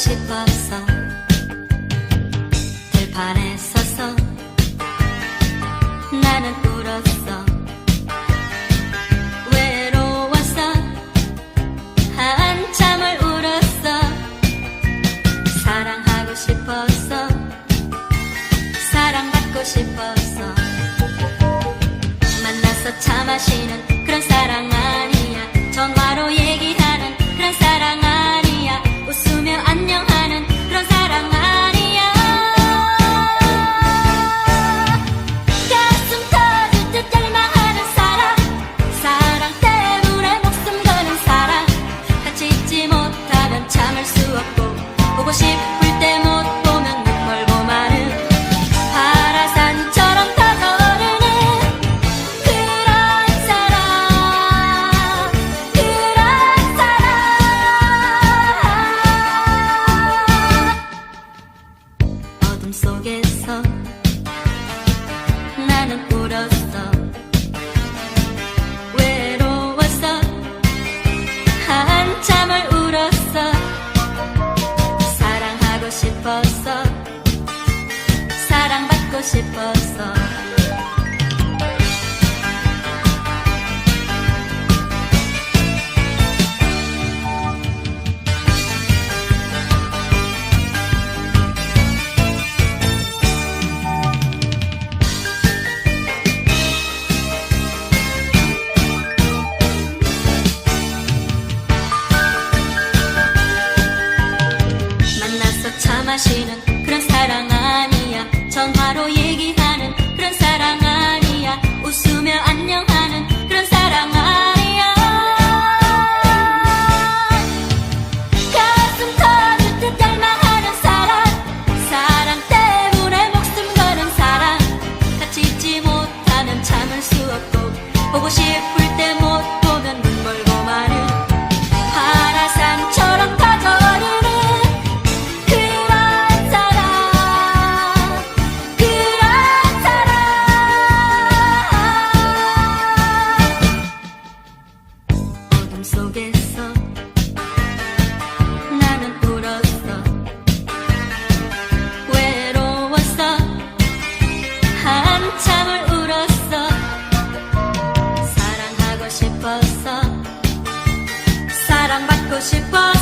싶었어 들판에 서서 나는 울었어. 외로웠어 한참을 울었어. 사랑하고 싶었어 사랑받고 싶었어 만나서 차 마시는 그런 사랑 아니 꿈속에서 나는 울었어. 외로웠어 한참을 울었어. 사랑하고 싶었어 사랑받고 싶었어 마시는 그런 사랑 아니야. 전화로 얘기하는 그런 사랑 아니야. 웃으며 안녕하 hoje posso.